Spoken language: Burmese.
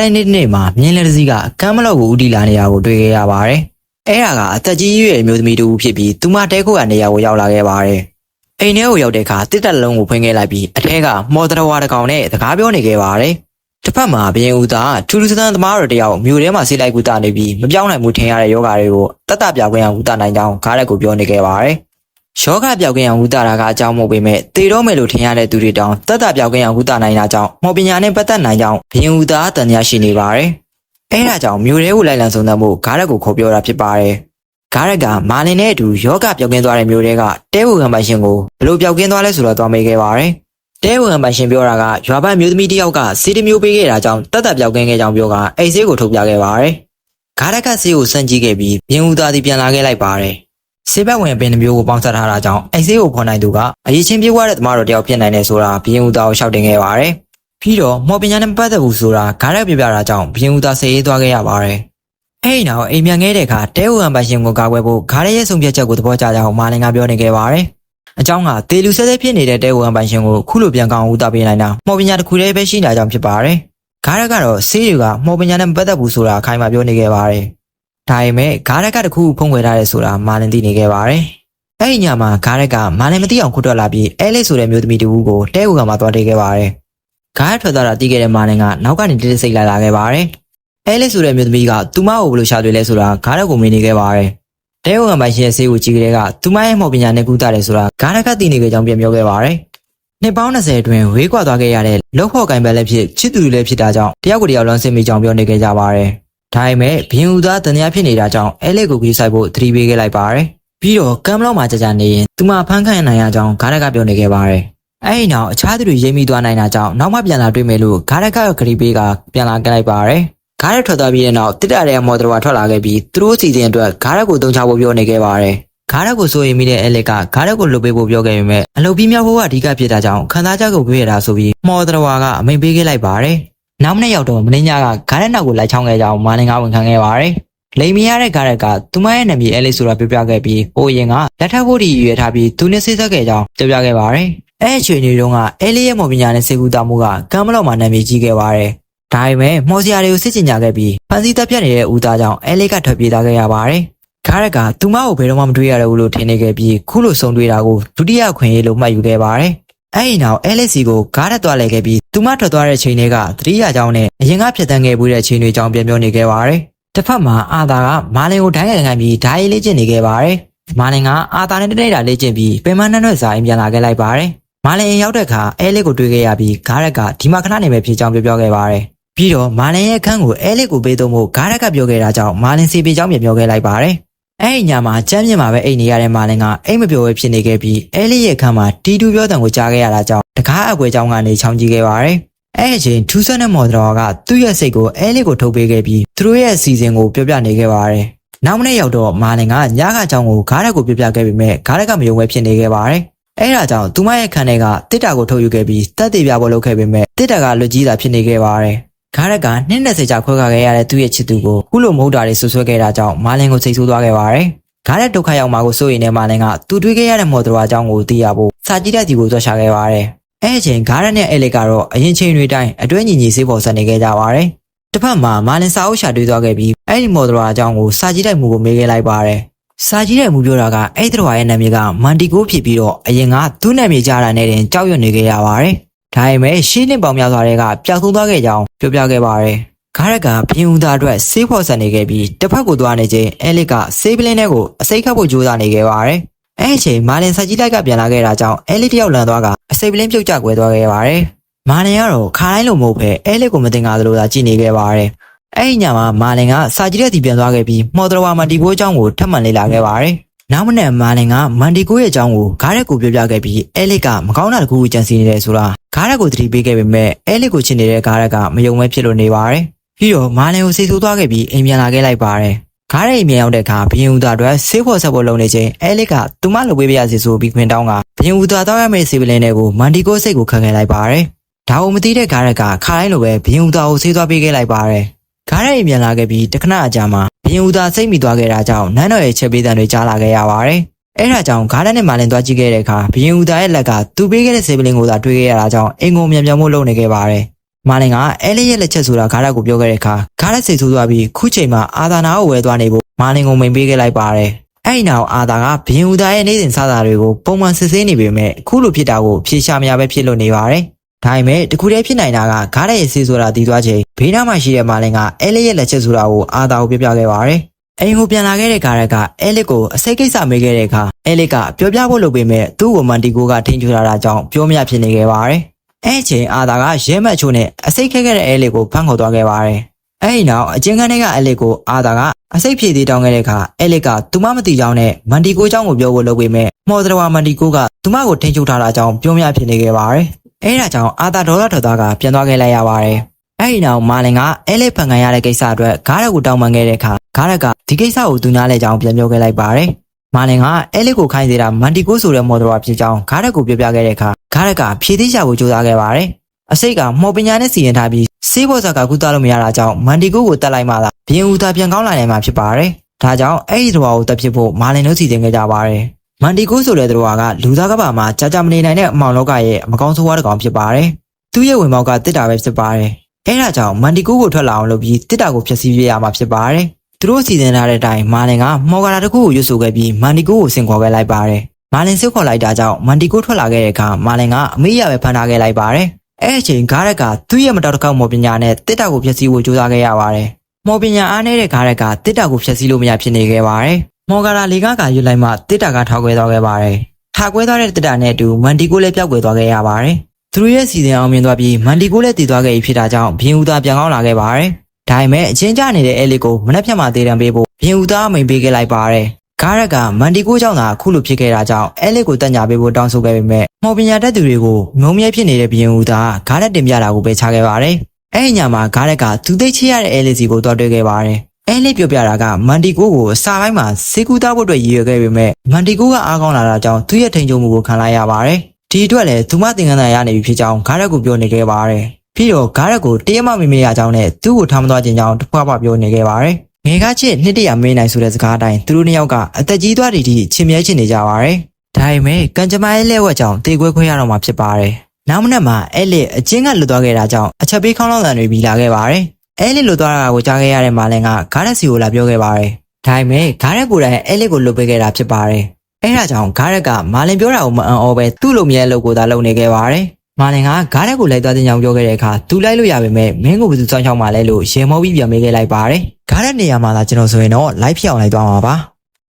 တဲ့နေ့တစ်နေ့မှာမြင်းလက်တစ်စီးကကမ်းမလော့ကိုဦးတည်လာနေတာကိုတွေ့ခဲ့ရပါတယ်။အဲ့ဒါကအသက်ကြီးရွယ်အမျိုးသမီးတူဖြစ်ပြီးသူမတဲခိုးကနေရာကိုရောက်လာခဲ့ပါတယ်။အိမ်ထဲကိုရောက်တဲ့အခါတစ်တက်လုံးကိုဖွင့်ခဲ့လိုက်ပြီးအထဲကမော်တော်ဝါတစ်ကောင်နဲ့စကားပြောနေခဲ့ပါတယ်။တစ်ဖက်မှာဘရင်ဦးသားထူးထူးဆန်းဆန်းသမားတော်တယောက်မြို့ထဲမှာဆေးလိုက်ကူတာနေပြီးမပြောင်းနိုင်မှုထင်ရတဲ့ယောဂါတွေကိုတတ်တပြောင်းခွင့်အောင်ကူတာနိုင်ကြောင်းကားရက်ကိုပြောနေခဲ့ပါတယ်။ ယောဂပြောက်ကင်းအောင်ဝုတာတာကအကြောင်းမဟုတ်ပေမဲ့တေတော့မယ်လို့ထင်ရတဲ့သူတွေတောင်တတ်တာပြောက်ကင်းအောင်ဝုတာနိုင်တာကြောင့်မော်ပညာနဲ့ပတ်သက်နိုင်ကြောင်းဘရင်ဦးသားတန်ညာရှိနေပါတယ်။အဲဒါကြောင့်မျိုးရဲကိုလိုက်လံစုံစမ်းဖို့ဂါရက်ကိုခေါ်ပြောတာဖြစ်ပါတယ်။ဂါရက်ကမာလင်နဲ့အတူယောဂပြောက်ကင်းသွားတဲ့မျိုးတွေကတဲဝူခံပိုင်ရှင်ကိုဘယ်လိုပြောက်ကင်းသွားလဲဆိုတော့သွားမေးခဲ့ပါတယ်။တဲဝူခံပိုင်ရှင်ပြောတာကရွာဘက်မျိုးသမီးတစ်ယောက်ကစီးတစ်မျိုးပေးခဲ့တာကြောင့်တတ်တာပြောက်ကင်းခဲ့ကြောင်းပြောကအိတ်ဆေးကိုထုတ်ပြခဲ့ပါတယ်။ဂါရက်ကဆေးကိုစမ်းကြည့်ခဲ့ပြီးဘရင်ဦးသားသည်ပြန်လာခဲ့လိုက်ပါတယ်။ ဆေးဘက်ဝင်ပင်တစ်မျိုးကိုပေါင်းစပ်ထားတာကြောင့်အိတ်ဆေးကိုဖွင့်နိုင်သူကအရေးချင်းပြေးွားတဲ့သမားတော်တယောက်ဖြစ်နိုင်တယ်ဆိုတာဘီရင်ဦးသားကိုရှောက်တင်ခဲ့ပါတယ်။ပြီးတော့မော်ပညာနဲ့ပတ်သက်ဘူးဆိုတာဂါရက်ပြပြတာကြောင့်ဘီရင်ဦးသားဆေးရေးသွားခဲ့ရပါတယ်။အဲ့ဒီနောက်အိမ်မြန်ခဲ့တဲ့အခါတဲဝမ်ပိုင်ရှင်ကိုကာကွယ်ဖို့ဂါရက်ရဲ့ဆုံးဖြတ်ချက်ကိုသဘောကျကြအောင်မာလင်ကပြောနေခဲ့ပါတယ်။အကြောင်းကတေလူဆဲဆဲဖြစ်နေတဲ့တဲဝမ်ပိုင်ရှင်ကိုခုလိုပြန်ကောင်းဦးတာပေးနိုင်တာမော်ပညာတစ်ခုတည်းပဲရှိနေတာကြောင့်ဖြစ်ပါတယ်။ဂါရက်ကတော့ဆေးတွေကမော်ပညာနဲ့ပတ်သက်ဘူးဆိုတာအခိုင်အမာပြောနေခဲ့ပါတယ်။ ဒါပေမဲ့ဂါရက်ကတခုဖုံးကွယ်ထားတယ်ဆိုတာမာလင်သိနေခဲ့ပါတယ်။အဲ့ဒီညမှာဂါရက်ကမာလင်မသိအောင်ခုထွက်လာပြီးအဲလေးဆိုတဲ့မျိုးသမီးတူကိုတဲဟူကမှသွားတေးခဲ့ပါတယ်။ဂါရက်ထွက်သွားတာသိခဲ့တဲ့မာလင်ကနောက်ကနေတိတိစိတ်လာလာခဲ့ပါတယ်။အဲလေးဆိုတဲ့မျိုးသမီးကသူမကိုဘယ်လိုရှာတွေ့လဲဆိုတာဂါရက်ကိုမေးနေခဲ့ပါတယ်။တဲဟူကပိုင်ရှင်ရဲ့ဆေးကိုကြည့်ကြတဲ့ကသူမရဲ့မော်ပညာနဲ့ကူးတာတယ်ဆိုတာဂါရက်ကသိနေကြကြောင်းပြန်ပြောခဲ့ပါတယ်။နှစ်ပေါင်း20အတွင်းဝေးကွာသွားခဲ့ရတဲ့လောက်ဖို့ကင်ပဲလည်းဖြစ်ချစ်သူတွေလည်းဖြစ်တာကြောင့်တယောက်ကိုတယောက်လွန်ဆင်မိကြောင်းပြောနေခဲ့ကြပါတယ်။ ဒါပေမဲ့ဘရင်ဦးသားတန်တရားဖြစ်နေတာကြောင့်အဲလက်ကိုကြီးဆိုင်ဖို့သတိပေးခဲ့လိုက်ပါတယ်။ပြီးတော့ကမ်ဘလောက်မှာကြာကြာနေရင်သူမဖမ်းခံနိုင်ရကြောင်းဂါရက်ကပြောနေခဲ့ပါတယ်။အဲဒီနောက်အခြားသူတွေရိပ်မိသွားနိုင်တာကြောင့်နောက်မှပြန်လာတွေ့မယ်လို့ဂါရက်ကဂရီပေးကပြန်လာကြလိုက်ပါတယ်။ဂါရက်ထွက်သွားပြီးတဲ့နောက်တစ်တရဲမော်တော်ဝါထွက်လာခဲ့ပြီးသူတို့စီစဉ်အတွက်ဂါရက်ကိုတုံချဖို့ပြောနေခဲ့ပါတယ်။ဂါရက်ကိုစိုးရိမ်မိတဲ့အဲလက်ကဂါရက်ကိုလွတ်ပေးဖို့ပြောခဲ့ပေမဲ့အလုပ်ပြီးမြောက်ဖို့ကအဓိကဖြစ်တာကြောင့်ခန္ဓာချက်ကိုပြေးရတာဆိုပြီးမော်တော်ဝါကအမိန်ပေးခဲ့လိုက်ပါတယ်။ နောက်မနေ့ရောက်တော့မင်းညာကဂါရက်နောက်ကိုလိုက်ချောင်းခဲ့ကြောင်းမာလင်ကဝန်ခံခဲ့ပါတယ်။လိမ်မရတဲ့ဂါရက်ကသူမရဲ့နာမည်အဲလေးဆိုတာပြောပြခဲ့ပြီးဟိုရင်ကလက်ထပ်ဖို့ဒီရွေထားပြီးသူနဲ့ဆေးဆက်ခဲ့ကြောင်းပြောပြခဲ့ပါတယ်။အဲအချိန်တွေတုန်းကအဲလေးရဲ့မော်ပညာနဲ့စေကူတာမှုကကမ်းမလောက်မှာနာမည်ကြီးခဲ့ပါတယ်။ဒါပေမဲ့မော်စရာတွေကိုစစ်ချင်ကြခဲ့ပြီးဖန်စီတက်ပြတ်နေတဲ့ဦးသားကြောင့်အဲလေးကထွက်ပြေးသွားခဲ့ရပါတယ်။ဂါရက်ကသူမကိုဘယ်တော့မှမတွေ့ရတော့ဘူးလို့ထင်နေခဲ့ပြီးခုလိုဆုံတွေ့တာကိုဒုတိယခွင့်ရေးလို့မှတ်ယူခဲ့ပါတယ်။ အဲ့ဒီနောက်အဲလက်စီကိုဂါးရက်သွားလဲခဲ့ပြီးသူမထွက်သွားတဲ့ချိန်တွေကသတိရကြောင်းနဲ့အရင်ကဖြတ်တန်းခဲ့ပြီးတဲ့ချိန်တွေကြောင်းပြန်ပြောနေခဲ့ပါတယ်။တစ်ဖက်မှာအာသာကမာလင်ကိုဓာတ်ရိုက်ခံပြီးဓာတ်ရိုက်လေ့ကျင့်နေခဲ့ပါတယ်။မာလင်ကအာသာနဲ့တနေ့တာလေ့ကျင့်ပြီးပင်မနှံ့နှွက်စာအိမ်ပြန်လာခဲ့လိုက်ပါတယ်။မာလင်အိမ်ရောက်တဲ့အခါအဲလက်ကိုတွေ့ခဲ့ရပြီးဂါးရက်ကဒီမှာခဏနေပဲဖြစ်ကြောင်းပြောပြောခဲ့ပါတယ်။ပြီးတော့မာလင်ရဲ့အခန်းကိုအဲလက်ကိုပေးသုံးဖို့ဂါးရက်ကပြောခဲ့တာကြောင့်မာလင်စီပေးကြောင်းပြန်ပြောခဲ့လိုက်ပါတယ်။ အဲ့ဒီညမှာကျမ်းမြင့်မှာပဲအိတ်နေရတဲ့မာလင်ကအိတ်မပြောဘဲဖြစ်နေခဲ့ပြီးအဲလေးရဲ့အခန်းမှာတီတူပြောတဲ့ကိုကြားခဲ့ရတာကြောင့်တကားအကွယ်ကြောင်းကနေချောင်းကြည့်ခဲ့ပါတယ်။အဲ့ဒီအချိန်ထူးဆန်းတဲ့မော်ဒရာကသူ့ရဲ့စိတ်ကိုအဲလေးကိုထုတ်ပေးခဲ့ပြီးသူတို့ရဲ့အစီအစဉ်ကိုပြောပြနေခဲ့ပါတယ်။နောက်မနေ့ရောက်တော့မာလင်ကညကအကြောင်းကိုဂါးရက်ကိုပြောပြခဲ့ပေမဲ့ဂါးရက်ကမယုံပဲဖြစ်နေခဲ့ပါတယ်။အဲ့ဒါကြောင့်သူမရဲ့ခန်းထဲကတစ်တာကိုထုတ်ယူခဲ့ပြီးတက်သေးပြဖို့လုပ်ခဲ့ပေမဲ့တစ်တာကလွတ်ကြီးတာဖြစ်နေခဲ့ပါတယ်။ ဂါရက်ကနှစ်20ကြာခွဲခါခဲ့ရတဲ့သူ့ရဲ့ချစ်သူကိုခုလိုမဟုတ်တာတွေဆွဆွဲခဲ့တာကြောင့်မာလင်ကိုစိတ်ဆိုးသွားခဲ့ပါတယ်။ဂါရက်ဒုက္ခရောက်မှာကိုစိုးရိမ်နေမာလင်ကသူတွေးခဲ့ရတဲ့မော်ဒရာအကြောင်းကိုသိရဖို့စာကြည့်တဲ့ဒီကိုသွားရှာခဲ့ပါတယ်။အဲ့ဒီအချိန်ဂါရက်နဲ့အဲလက်ကတော့အရင်ချိန်တွေတိုင်းအတွဲညီညီစေးပေါ်ဆက်နေခဲ့ကြပါတယ်။တစ်ဖက်မှာမာလင်စာအုပ်ရှာတွေ့သွားခဲ့ပြီးအဲ့ဒီမော်ဒရာအကြောင်းကိုစာကြည့်တဲ့မူကိုမေးခဲ့လိုက်ပါတယ်။စာကြည့်တဲ့မူပြောတာကအဲ့ဒီတော်ရဲ့နာမည်ကမန်တီကိုဖြစ်ပြီးတော့အရင်ကသူ့နာမည်ကြားတာနဲ့တင်ကြောက်ရွံ့နေခဲ့ရပါတယ်။ ဒါပေမဲ့ရှင်းနှစ်ပေါင်များစွာတွေကပျောက်ဆုံးသွားခဲ့ကြောင်းပြောပြခဲ့ပါတယ်။ဂါရက်ကဘင်းဦးသားအတွက်ဆေးဖော်ဆန်နေခဲ့ပြီးတစ်ဖက်ကိုသွားနေချိန်အဲလစ်ကဆေးပလင်းထဲကိုအစိတ်ခတ်ဖို့ကြိုးစားနေခဲ့ပါတယ်။အဲအချိန်မာလင်ဆက်ကြီးလိုက်ကပြန်လာခဲ့တာကြောင့်အဲလစ်တယောက်လန်သွားကအစိတ်ပလင်းပြုတ်ကျကွဲသွားခဲ့ပါတယ်။မာလင်ကတော့ခါတိုင်းလိုမဟုတ်ပဲအဲလစ်ကိုမတင်ကားသလိုသာကြည့်နေခဲ့ပါတယ်။အဲဒီညမှာမာလင်ကစာကြည့်တဲ့တီပြန်သွားခဲ့ပြီးမော်တော်ဝါမန်တီကိုအကြောင်းကိုထပ်မံလေ့လာခဲ့ပါတယ်။ နောက်မနေ့မာလင်ကမန်တီကိုရဲ့အကြောင်းကိုဂါရက်ကိုပြောပြခဲ့ပြီးအဲလစ်ကမကောင်းတာတခုကိုကြံစည်နေတယ်ဆိုတာဂါရက်ကိုသတိပေးခဲ့ပေမဲ့အဲလစ်ကိုချစ်နေတဲ့ဂါရက်ကမယုံမဲဖြစ်လို့နေပါတယ်။ပြီးတော့မာလင်ကိုစိတ်ဆိုးသွားခဲ့ပြီးအိမ်ပြန်လာခဲ့လိုက်ပါတယ်။ကားရဲ့အိမ်ပြန်ရောက်တဲ့အခါဘရင်ဦးသားအတွက်ဆေးဖော်ဆက်ဖို့လုပ်နေချိန်အဲလစ်ကသူမလိုပေးပြရစီဆိုပြီးခွင်တောင်းကဘရင်ဦးသားတောက်ရမယ့်ဆေးပလင်းတွေကိုမန်တီကိုစိတ်ကိုခံခဲ့လိုက်ပါတယ်။ဒါကိုမသိတဲ့ဂါရက်ကခါတိုင်းလိုပဲဘရင်ဦးသားကိုဆေးသွားပေးခဲ့လိုက်ပါတယ်။ဂါရက်အိမ်ပြန်လာခဲ့ပြီးတခဏအကြာမှာ ဘရင်ဦးသားစိတ်မိသွားခဲ့တာကြောင့်နန်းတော်ရဲ့ချက်ပေးတံတွေကြားလာခဲ့ရပါတယ်။အဲဒါကြောင့်ဂါရက်နဲ့မာလင်သွားကြည့်ခဲ့တဲ့အခါဘရင်ဦးသားရဲ့လက်ကသူပေးခဲ့တဲ့ဆေးပလင်းကိုသာတွေ့ခဲ့ရတာကြောင့်အင်ကိုမြန်မြန်မို့လုံနေခဲ့ပါတယ်။မာလင်ကအဲလေးရဲ့လက်ချက်ဆိုတာဂါရက်ကိုပြောခဲ့တဲ့အခါဂါရက်စိတ်ဆိုးသွားပြီးခုချိန်မှာအာသာနာကိုဝယ်သွားနေဖို့မာလင်ကိုမိန်ပေးခဲ့လိုက်ပါတယ်အဲ့ဒီနောက်အာသာကဘရင်ဦးသားရဲ့နေ့စဉ်စားတာတွေကိုပုံမှန်စစ်ဆေးနေပေမဲ့အခုလိုဖြစ်တာကိုဖြေရှာမရပဲဖြစ်လို့နေပါတယ် ဒါပေမဲ့တခုတည်းဖြစ်နိုင်တာကဂါရက်ရဲ့ဆေးဆိုတာတည်သွားချိန်ဘေးနားမှာရှိတဲ့မာလင်ကအဲလေးရဲ့လက်ချက်ဆိုတာကိုအာသာကိုပြောပြခဲ့ပါတယ်အိမ်ကိုပြန်လာခဲ့တဲ့ဂါရက်ကအဲလစ်ကိုအစိတ်ကိစ္စမေးခဲ့တဲ့အခါအဲလစ်ကပြောပြဖို့လုပ်ပေမဲ့သူ့ကိုမန်တီကိုကထိန်ချူလာတာကြောင့်ပြောမရဖြစ်နေခဲ့ပါတယ်။အဲအချိန်အာသာကရဲမတ်ချိုးနဲ့အစိတ်ခဲခဲ့တဲ့အဲလစ်ကိုဖမ်းခေါ်သွားခဲ့ပါတယ်။အဲဒီနောက်အချင်းခန်းထဲကအဲလစ်ကိုအာသာကအစိတ်ဖြည့်သေးတောင်းခဲ့တဲ့အခါအဲလစ်ကသူမမသိကြောင်းနဲ့မန်တီကိုကြောင်းကိုပြောဖို့လုပ်ပေမဲ့မော်ဒရဝါမန်တီကိုကသူမကိုထိန်ချူထားတာကြောင့်ပြောမရဖြစ်နေခဲ့ပါတယ်။ အဲဒါကြောင့်အာသာဒေါ်လာထော်သားကပြန်သွားခဲ့လိုက်ရပါတယ်။အဲ့ဒီနောက်မာလင်ကအဲလေးဖန်ကန်ရတဲ့ကိစ္စအတွက်ဂါရက်ကိုတောင်းပန်ခဲ့တဲ့အခါဂါရက်ကဒီကိစ္စကိုသူနားလဲကြောင်းပြန်ပြောခဲ့လိုက်ပါတယ်။မာလင်ကအဲလေးကိုခိုင်းစေတာမန်တီကိုဆိုတဲ့မော်ဒရာဖြစ်ကြောင်းဂါရက်ကိုပြောပြခဲ့တဲ့အခါဂါရက်ကဖြည့်သေးချဖို့ကြိုးစားခဲ့ပါတယ်။အစိတ်ကမော်ပညာနဲ့စီရင်ထားပြီးစေးဘော့ဆာကကူတာလို့မရတာကြောင့်မန်တီကိုကိုတက်လိုက်မှသာဘရင်ဦးသားပြန်ကောင်းလာနိုင်မှာဖြစ်ပါတယ်။ဒါကြောင့်အဲ့ဒီတော်ကိုတက်ဖြစ်ဖို့မာလင်တို့စီစဉ်ခဲ့ကြပါတယ်။ မန်တီကိုဆိုတဲ့တော်ကလူသားကဘာမှာကြာကြာမနေနိုင်တဲ့အမောင်လောကရဲ့အမကောင်းဆိုးဝါးတစ်ကောင်ဖြစ်ပါတယ်။သူ့ရဲ့ဝင်ပေါက်ကတစ်တာပဲဖြစ်ပါတယ်။အဲဒါကြောင့်မန်တီကိုကိုထွက်လာအောင်လုပ်ပြီးတစ်တာကိုဖျက်ဆီးပြရမှာဖြစ်ပါတယ်။သူတို့စီစဉ်ထားတဲ့အတိုင်းမာလင်ကမော်ဂါရာတစ်ခုကိုရွတ်ဆိုခဲ့ပြီးမန်တီကိုကိုဆင်ခေါ်ခဲ့လိုက်ပါတယ်။မာလင်စစ်ခေါ်လိုက်တာကြောင့်မန်တီကိုထွက်လာခဲ့တဲ့အခါမာလင်ကအမေးရပဲဖန်ထားခဲ့လိုက်ပါတယ်။အဲအချိန်ဂါရက်ကသူ့ရဲ့မတော်တကောက်မော်ပညာနဲ့တစ်တာကိုဖျက်ဆီးဖို့ကြိုးစားခဲ့ရပါတယ်။မော်ပညာအားနေတဲ့ဂါရက်ကတစ်တာကိုဖျက်ဆီးလို့မရဖြစ်နေခဲ့ပါတယ်။ မော်ဂါရာလေကကရွတ်လိုက်မှတစ်တာကထောက်ခွဲသွားခဲ့ပါတယ်။ထောက်ခွဲသွားတဲ့တစ်တာနဲ့အတူမန်တီကိုလည်းပျောက်ကွယ်သွားခဲ့ရပါတယ်။သူတို့ရဲ့စီစဉ်အောင်မြင်သွားပြီးမန်တီကိုလည်းတည်သွားခဲ့ပြီဖြစ်တာကြောင့်ဘရင်ဦးသားပြန်ကောင်းလာခဲ့ပါတယ်။ဒါပေမဲ့အချင်းကြနေတဲ့အဲလစ်ကိုမနှက်ဖြတ်မှသေးတံပေးဖို့ဘရင်ဦးသားအမိန်ပေးခဲ့လိုက်ပါတယ်။ဂါရက်ကမန်တီကိုကြောင့်သာအခုလိုဖြစ်ခဲ့တာကြောင့်အဲလစ်ကိုတက်ညာပေးဖို့တောင်းဆိုခဲ့ပေမဲ့မော်ပညာတတ်သူတွေကိုငုံမြဲဖြစ်နေတဲ့ဘရင်ဦးသားဂါရက်တင်ပြတာကိုပဲချခဲ့ပါတယ်။အဲဒီညမှာဂါရက်ကသူသိချရတဲ့အဲလစ်စီကိုတွားတွေ့ခဲ့ပါတယ်။ အဲလစ်ပြောပြတာကမန်တီကိုကိုအစာပိုင်းမှာစေကူသားဖို့အတွက်ရည်ရွယ်ခဲ့ပေမဲ့မန်တီကိုကအားကောင်းလာတာကြောင့်သူ့ရဲ့ထိန်ချုံမှုကိုခံလိုက်ရပါတယ်။ဒီအတွက်လည်းသူမသင်္ကန်းသာရနေပြီဖြစ်ကြောင်းဂါရက်ကိုပြောနေခဲ့ပါတယ်။ပြီးတော့ဂါရက်ကိုတရမမမေးရကြောင်းနဲ့သူ့ကိုထားမသွားခြင်းကြောင်းတစ်ဖွားဖွားပြောနေခဲ့ပါတယ်။ငယ်ကချစ်နှစ်တရာမေးနိုင်ဆိုတဲ့စကားအတိုင်းသူတို့နှစ်ယောက်ကအသက်ကြီးသွားသည့်အထိချင်မြဲချင်နေကြပါတယ်။ဒါပေမဲ့ကံကြမ္မာရဲ့လက်ဝက်ကြောင့်တေခွဲခွဲရတော့မှာဖြစ်ပါတယ်။နောက်မနေ့မှာအဲလစ်အချင်းကလွတ်သွားခဲ့တာကြောင့်အချက်ပေးခေါင်းလောင်းတန်တွေပြီးလာခဲ့ပါတယ်။ အဲလစ်လွတ်သွားတာကိုကြားခဲ့ရတဲ့မာလင်ကဂါရက်စီကိုလာပြောခဲ့ပါတယ်။ဒါပေမဲ့ဂါရက်ကိုယ်တိုင်အဲလစ်ကိုလွတ်ပေးခဲ့တာဖြစ်ပါတယ်။အဲဒါကြောင့်ဂါရက်ကမာလင်ပြောတာကိုမအံ့ဩပဲသူ့လိုမြဲလို့ကိုသာလုပ်နေခဲ့ပါတယ်။မာလင်ကဂါရက်ကိုလိုက်သွားတဲ့ကြောင်ပြောခဲ့တဲ့အခါသူလိုက်လို့ရပေမဲ့မင်းကိုဘယ်သူစောင်းချောင်းမှလဲလို့ရေမောပြီးပြန်မေးခဲ့လိုက်ပါတယ်။ဂါရက်နေရာမှာသာကျွန်တော်ဆိုရင်တော့ live ဖြစ်အောင်လိုက်သွားမှာပါ။